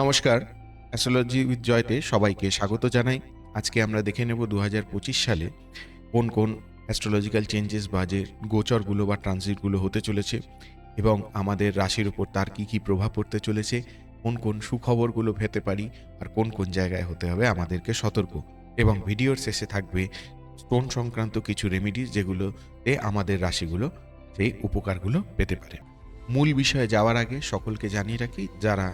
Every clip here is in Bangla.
নমস্কার অ্যাস্ট্রোলজি উইথ জয়তে সবাইকে স্বাগত জানাই। আজকে আমরা দেখে নেব দু হাজার পঁচিশ সালে কোন কোন অ্যাস্ট্রোলজিক্যাল চেঞ্জেস বা যে গোচরগুলো বা ট্রানজিটগুলো হতে চলেছে এবং আমাদের রাশির উপর তার কী কী প্রভাব পড়তে চলেছে, কোন কোন সুখবরগুলো পেতে পারি আর কোন কোন জায়গায় হতে হবে আমাদেরকে সতর্ক। এবং ভিডিওর শেষে থাকবে স্টোন সংক্রান্ত কিছু রেমিডিস যেগুলোতে আমাদের রাশিগুলো সেই উপকারগুলো পেতে পারে। মূল বিষয়ে যাওয়ার আগে সকলকে জানিয়ে রাখি, যারা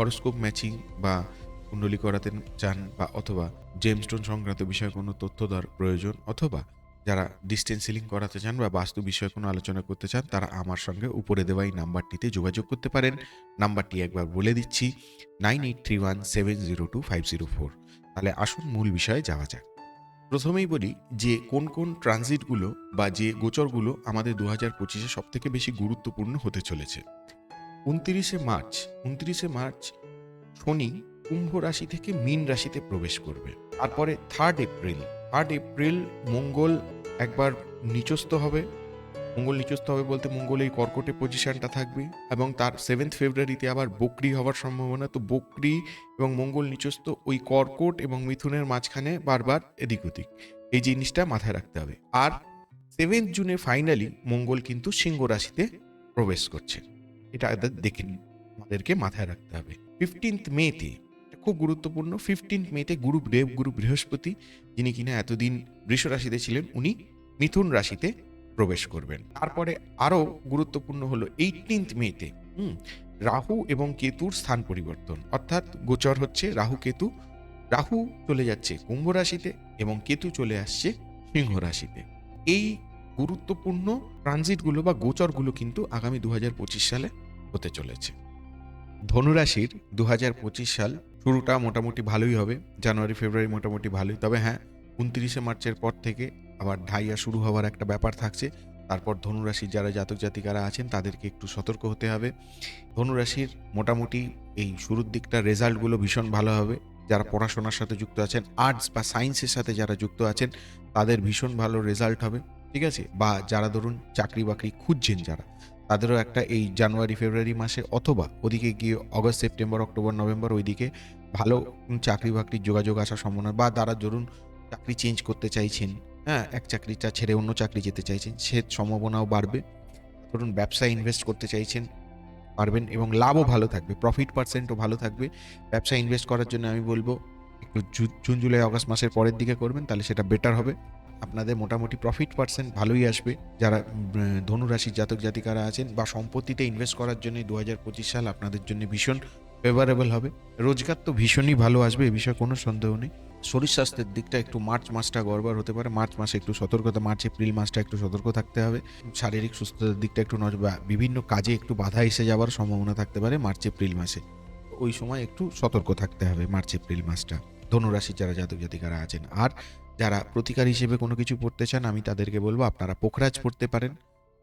হরস্কোপ ম্যাচিং বা কুণ্ডলি করাতে চান বা অথবা জেমস্টোন সংক্রান্ত বিষয়ে কোনো তথ্য দর প্রয়োজন অথবা যারা ডিস্টেন্স সিলিং করাতে চান বা বাস্তু বিষয়ে কোনো আলোচনা করতে চান, তারা আমার সঙ্গে উপরে দেওয়া এই নাম্বারটিতে যোগাযোগ করতে পারেন। নাম্বারটি একবার বলে দিচ্ছি nine eight three one seven zero two five zero four তাহলে আসুন মূল বিষয়ে যাওয়া যাক। প্রথমেই বলি যে কোন কোন ট্রানজিটগুলো বা যে গোচরগুলো আমাদের দু হাজার পঁচিশে সব থেকে বেশি গুরুত্বপূর্ণ হতে চলেছে। উনত্রিশে মার্চ উনত্রিশে মার্চ শনি কুম্ভ রাশি থেকে মীন রাশিতে প্রবেশ করবে। তারপরে third April third April Mangal একবার নিচস্থ হবে। মঙ্গল নিচস্থ হবে বলতে মঙ্গল এই কর্কটে পজিশনটা থাকবে এবং তার সেভেন্থ ফেব্রুয়ারিতে আবার বকরি হওয়ার সম্ভাবনা। তো বকরি এবং মঙ্গল নিচস্থ ওই কর্কট এবং মিথুনের মাঝখানে বারবার এদিক ওদিক। এই জিনিসটা মাথায় রাখতে হবে। আর সেভেন্থ জুনে ফাইনালি মঙ্গল কিন্তু সিংহ রাশিতে প্রবেশ করছে। এটা দেখে নিন। আমাদেরকে মাথায় রাখতে হবে। ফিফটিন্থ মেতে খুব গুরুত্বপূর্ণ ফিফটিন্থ মেতে গুরু দেব, গুরু বৃহস্পতি, যিনি কিনা এতদিন বৃষ রাশিতে ছিলেন, উনি মিথুন রাশিতে প্রবেশ করবেন। তারপরে আরও গুরুত্বপূর্ণ হলো এইটিন্থ মেতে হুম, রাহু এবং কেতুর স্থান পরিবর্তন। অর্থাৎ গোচর হচ্ছে রাহু, কেতু, রাহু চলে যাচ্ছে কুম্ভ রাশিতে এবং কেতু চলে আসছে সিংহ রাশিতে। এই গুরুত্বপূর্ণ ট্রানজিটগুলো বা গোচরগুলো কিন্তু আগামী দু হাজার পঁচিশ সালে হতে চলেছে। ধনুরাশির দু পঁচিশ সাল শুরুটা মোটামুটি ভালোই হবে। জানুয়ারি, ফেব্রুয়ারি মোটামুটি ভালোই। তবে হ্যাঁ উনত্রিশে মার্চের পর থেকে আবার ঢাইয়া শুরু হওয়ার একটা ব্যাপার থাকছে। তারপর ধনুরাশির যারা জাতক জাতিকারা আছেন, তাদেরকে একটু সতর্ক হতে হবে। ধনুরাশির মোটামুটি এই শুরুর দিকটা রেজাল্টগুলো ভীষণ ভালো হবে। যারা পড়াশোনার সাথে যুক্ত আছেন, আর্টস বা সায়েন্সের সাথে যারা যুক্ত আছেন, তাদের ভীষণ ভালো রেজাল্ট হবে। ঠিক আছে? বা যারা ধরুন চাকরি বাকরি খুঁজছেন যারা, তাদেরও একটা এই জানুয়ারি, ফেব্রুয়ারি মাসে অথবা ওদিকে গিয়ে অগস্ট, সেপ্টেম্বর, অক্টোবর, নভেম্বর ওইদিকে ভালো চাকরি বাকরির যোগাযোগ আসার সম্ভাবনা বা তারা ধরুন চাকরি চেঞ্জ করতে চাইছেন হ্যাঁ এক চাকরিটা ছেড়ে অন্য চাকরি যেতে চাইছেন, সে সম্ভাবনাও বাড়বে। ধরুন ব্যবসায় ইনভেস্ট করতে চাইছেন, পারবেন এবং লাভও ভালো থাকবে প্রফিট পার্সেন্টও ভালো থাকবে। ব্যবসায় ইনভেস্ট করার জন্য আমি বলব, একটু জুন, জুলাই আগস্ট মাসের পরের দিকে করবেন, তাহলে সেটা বেটার হবে। আপনাদের মোটামুটি প্রফিট পার্সেন্ট ভালোই আসবে। যারা ধনুরাশির জাতক জাতিকারা আছেন বা সম্পত্তিতে ইনভেস্ট করার জন্য দু হাজার পঁচিশ সাল আপনাদের জন্য ভীষণ ফেভারেবল হবে। রোজগার তো ভীষণই ভালো আসবে, এ বিষয়ে কোনো সন্দেহ নেই। শরীর স্বাস্থ্যের দিকটা একটু মার্চ মাসটা গড়বড় হতে পারে। মার্চ মাসে একটু সতর্কতা, মার্চ, এপ্রিল মাসটা একটু সতর্ক থাকতে হবে। শারীরিক সুস্থতার দিকটা একটু নজর বিভিন্ন কাজে একটু বাধা এসে যাওয়ার সম্ভাবনা থাকতে পারে মার্চ, এপ্রিল মাসে। ওই সময় একটু সতর্ক থাকতে হবে মার্চ, এপ্রিল মাসটা। ধনুরাশির যারা জাতক জাতিকারা আছেন, আর যারা প্রতিকার হিসেবে কোনো কিছু পড়তে চান, আমি তাদেরকে বলব আপনারা পোখরাজ পড়তে পারেন।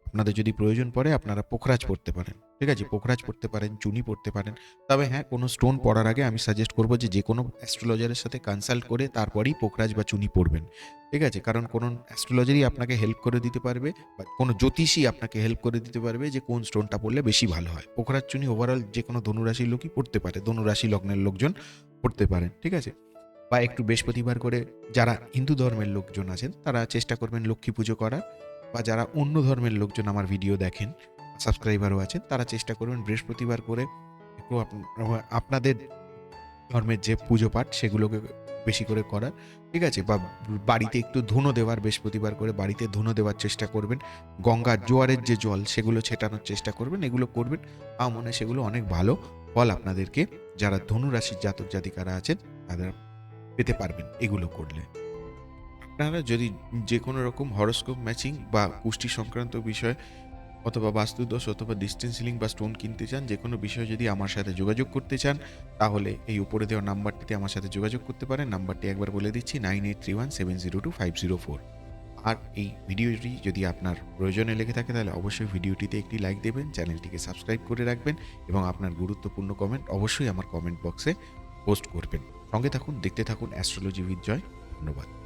আপনাদের যদি প্রয়োজন পড়ে, আপনারা পোখরাজ পড়তে পারেন। ঠিক আছে? পোখরাজ পড়তে পারেন, চুনি পড়তে পারেন। তবে হ্যাঁ কোনো স্টোন পড়ার আগে আমি সাজেস্ট করব যে যে কোনো অ্যাস্ট্রোলজারের সাথে কনসাল্ট করে তারপরেই পোখরাজ বা চুনি পড়বেন। ঠিক আছে? কারণ কোনো অ্যাস্ট্রোলজারই আপনাকে হেল্প করে দিতে পারবে, বা কোনো জ্যোতিষী আপনাকে হেল্প করে দিতে পারবে যে কোন স্টোনটা পড়লে বেশি ভালো হয়। পোখরাজ, চুনি ওভারঅল যে কোনো ধনুরাশির লোকই পড়তে পারে, ধনুরাশি লগ্নের লোকজন পড়তে পারেন। ঠিক আছে? বা একটু বৃহস্পতিবার করে যারা হিন্দু ধর্মের লোকজন আছেন, তারা চেষ্টা করবেন লক্ষ্মী পুজো করার বা যারা অন্য ধর্মের লোকজন আমার ভিডিও দেখেন, সাবস্ক্রাইবারও আছেন, তারা চেষ্টা করবেন বৃহস্পতিবার করে একটু আপনাদের ধর্মের যে পুজো পাঠ সেগুলোকে বেশি করে করার, ঠিক আছে? বা বাড়িতে একটু ধুনো দেওয়ার বৃহস্পতিবার করে বাড়িতে ধুনো দেওয়ার চেষ্টা করবেন গঙ্গার জোয়ারের যে জল সেগুলো ছেটানোর চেষ্টা করবেন, এগুলো করবেন। আমার মনে সেগুলো অনেক ভালো ফল আপনাদেরকে, যারা ধনুরাশির জাতক জাতিকারা আছেন, তাদের পেতে পারবেন এগুলো করলে। আপনারা যদি যে কোনো রকম হরস্কোপ ম্যাচিং বা পুষ্টি সংক্রান্ত বিষয় অথবা বাস্তুদোষ অথবা ডিস্টেন্স সিলিং বা স্টোন কিনতে চান যে কোনো বিষয়ে যদি আমার সাথে যোগাযোগ করতে চান, তাহলে এই উপরে দেওয়া নাম্বারটিতে আমার সাথে যোগাযোগ করতে পারেন। নাম্বারটি একবার বলে দিচ্ছি, nine eight three one seven zero two five zero four. আর এই ভিডিওটি যদি আপনার প্রয়োজনে লেগে থাকে, তাহলে অবশ্যই ভিডিওটিতে একটি লাইক দেবেন, চ্যানেলটিকে সাবস্ক্রাইব করে রাখবেন এবং আপনার গুরুত্বপূর্ণ কমেন্ট অবশ্যই আমার কমেন্ট বক্সে পোস্ট করবেন। সঙ্গে থাকুন দেখতে থাকুন অ্যাস্ট্রোলজি উইথ জয় ধন্যবাদ।